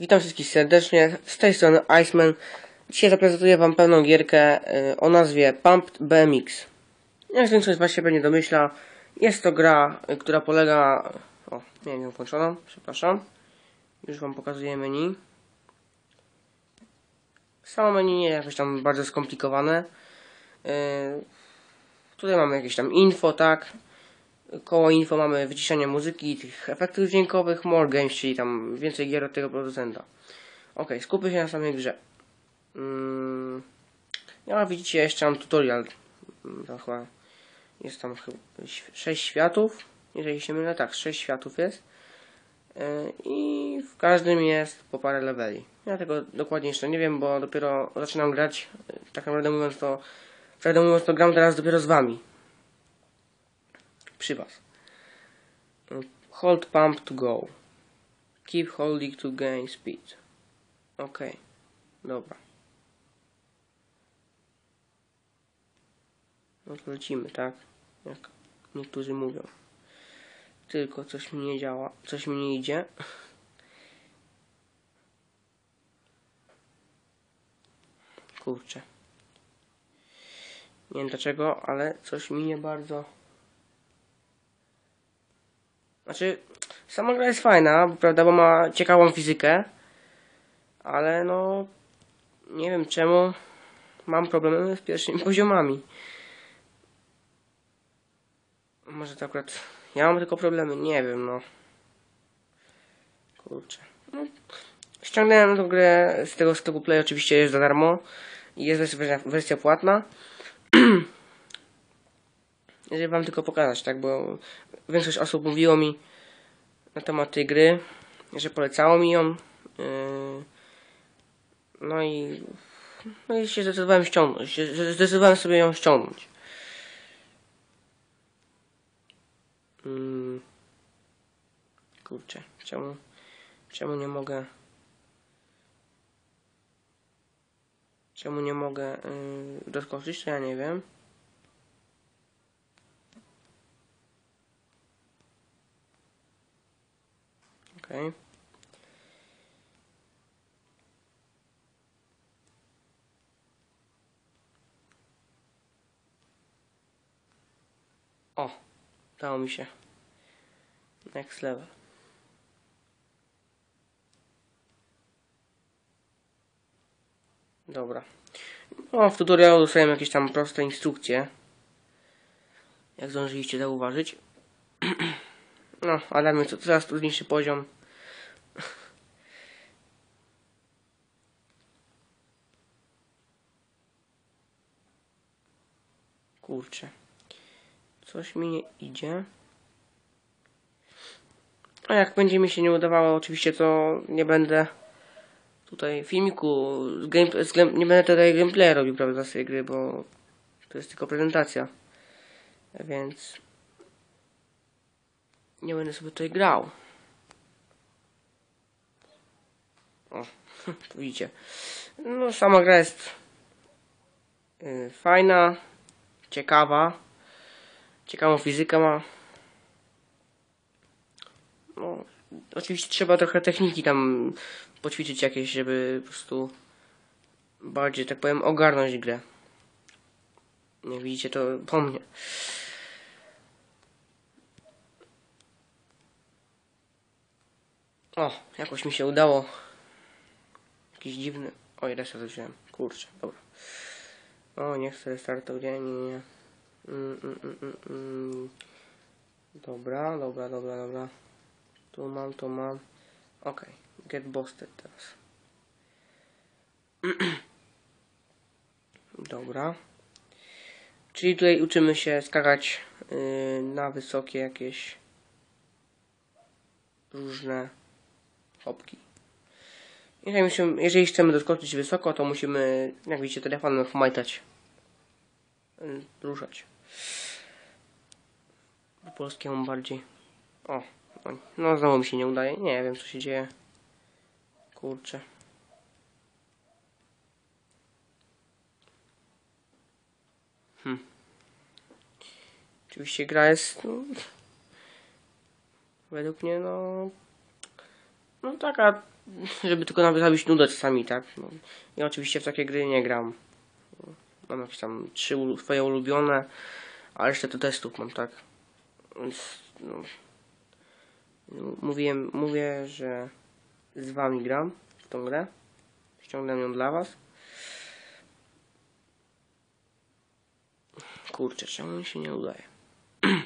Witam wszystkich serdecznie, z tej strony Iceman. Dzisiaj zaprezentuję Wam pewną gierkę y, o nazwie Pumped BMX. Jak większość z Was się pewnie domyśla, jest to gra, y, która polega... O, nie wiem, włączoną, przepraszam. Już Wam pokazuję menu. Samo menu nie jest jakoś tam bardzo skomplikowane. Y, Tutaj mamy jakieś tam info, tak. Koło info mamy wyciszenie muzyki i tych efektów dźwiękowych, more games, czyli tam więcej gier od tego producenta. Ok, skupmy się na samej grze. Mm, ja widzicie, jeszcze mam tutorial. Mm, To chyba jest tam chyba 6 światów. Jeżeli się mylę, tak, 6 światów jest. Yy, I w każdym jest po parę leveli. Ja tego dokładnie jeszcze nie wiem, bo dopiero zaczynam grać. Yy, Tak naprawdę mówiąc to, prawdę mówiąc to gram teraz dopiero z wami przy Was. Hold pump to go. Keep holding to gain speed. Ok. Dobra. No tak? Jak niektórzy mówią. Tylko coś mi nie działa, coś mi nie idzie. Kurczę. Nie wiem dlaczego, ale coś mi nie bardzo... Znaczy, sama gra jest fajna, prawda, bo ma ciekawą fizykę, ale no, nie wiem czemu mam problemy z pierwszymi poziomami. Może to akurat ja mam tylko problemy, nie wiem, no. Kurczę. No, ściągnąłem tą grę z tego sklepu Play, oczywiście jest za darmo jest wersja, wersja płatna. Jeżeli wam tylko pokazać, tak, bo większość osób mówiło mi na temat tej gry, że polecało mi ją. Yy, no i no i się zdecydowałem ściągnąć, zdecydowałem sobie ją ściągnąć. Mm. Kurczę, czemu, czemu nie mogę czemu nie mogę yy, doskoczyć, to ja nie wiem. Okej. O, dało mi się. Next level. Dobra. No, w tutorialu dostałem jakieś tam proste instrukcje. Jak zdążyliście zauważyć. No, a mnie to coraz trudniejszy poziom. Kurczę. Coś mi nie idzie. A jak będzie mi się nie udawało, oczywiście to nie będę tutaj filmiku, z game, z game, nie będę tutaj gameplaya robił, prawda, z gry, bo to jest tylko prezentacja. Więc nie będę sobie tutaj grał. O, widzicie. No, sama gra jest yy, fajna, ciekawa. Ciekawą fizykę ma. No, oczywiście trzeba trochę techniki tam poćwiczyć jakieś, żeby po prostu bardziej, tak powiem, ogarnąć grę. Jak widzicie, to po mnie. O, jakoś mi się udało. Jakiś dziwny. Oj, reset wziąłem. Kurczę, dobra. O, nie chcę restartować. Nie, nie, nie. Mm, mm, mm. Dobra, dobra, dobra, dobra. Tu mam, tu mam. Ok, get busted teraz. Dobra. Czyli tutaj uczymy się skakać yy, na wysokie jakieś różne hopki. Jeżeli, musimy, jeżeli chcemy doskoczyć wysoko, to musimy, jak widzicie, telefonem chmajtać. Yy, ruszać. Po polskiemu bardziej. O, no, no znowu mi się nie udaje. Nie wiem co się dzieje. Kurczę. Hm. Oczywiście gra jest no, według mnie no No taka, żeby tylko nawet zabić nudę czasami, tak? No, ja oczywiście w takie gry nie gram. Mam jakieś tam trzy swoje ulubione, a resztę to testów mam, tak? Więc, no, no, mówiłem, mówię, że z wami gram w tą grę. Ściągnę ją dla was. Kurczę, czemu mi się nie udaje?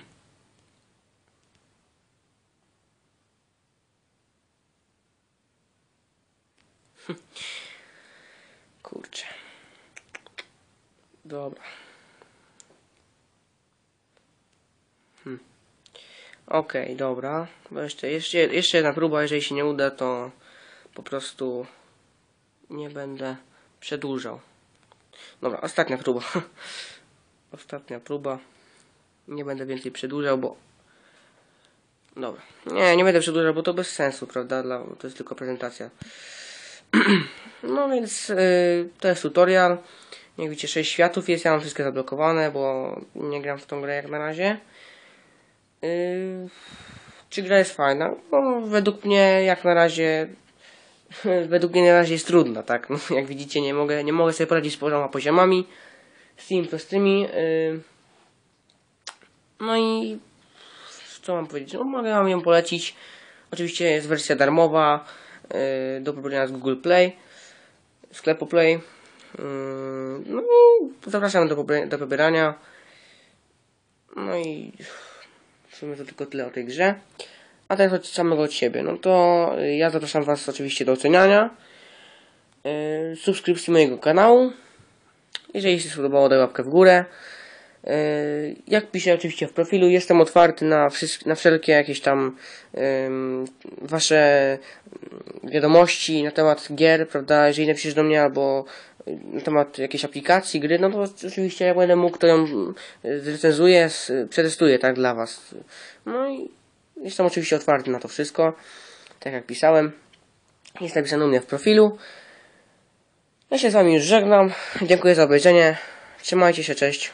Kurczę. Dobra. Hmm. Okej, dobra. Bo jeszcze, jeszcze, jeszcze jedna próba, jeżeli się nie uda, to po prostu nie będę przedłużał. Dobra, ostatnia próba. Ostatnia próba. Nie będę więcej przedłużał, bo... Dobra. Nie, nie będę przedłużał, bo to bez sensu, prawda? Dla, to jest tylko prezentacja. No więc y, to jest tutorial. Jak widzicie 6 światów jest, ja mam wszystkie zablokowane, bo nie gram w tą grę jak na razie. Y, czy gra jest fajna? No, według mnie jak na razie według mnie na razie jest trudna, tak? No, jak widzicie nie mogę, nie mogę sobie poradzić z poziomami z tymi prostymi. Y, no i co mam powiedzieć? No, mogę wam ją polecić. Oczywiście jest wersja darmowa y, do pobrania z Google Play, sklepu Play. Y, No i zapraszam do, do pobierania. No i w sumie to tylko tyle o tej grze. A teraz od samego od siebie. No to ja zapraszam Was oczywiście do oceniania, y, subskrypcji mojego kanału. Jeżeli się spodobało, daj łapkę w górę. Yy, Jak piszę oczywiście w profilu, jestem otwarty na, na wszelkie jakieś tam ym, wasze wiadomości na temat gier, prawda? Jeżeli napiszesz do mnie albo na temat jakiejś aplikacji, gry, no to oczywiście jak będę mógł, to ją y, zrecenzuję, przetestuję, tak, dla was. No i jestem oczywiście otwarty na to wszystko, tak jak pisałem. Jest napisane u mnie w profilu. Ja się z wami już żegnam. Dziękuję za obejrzenie. Trzymajcie się, cześć.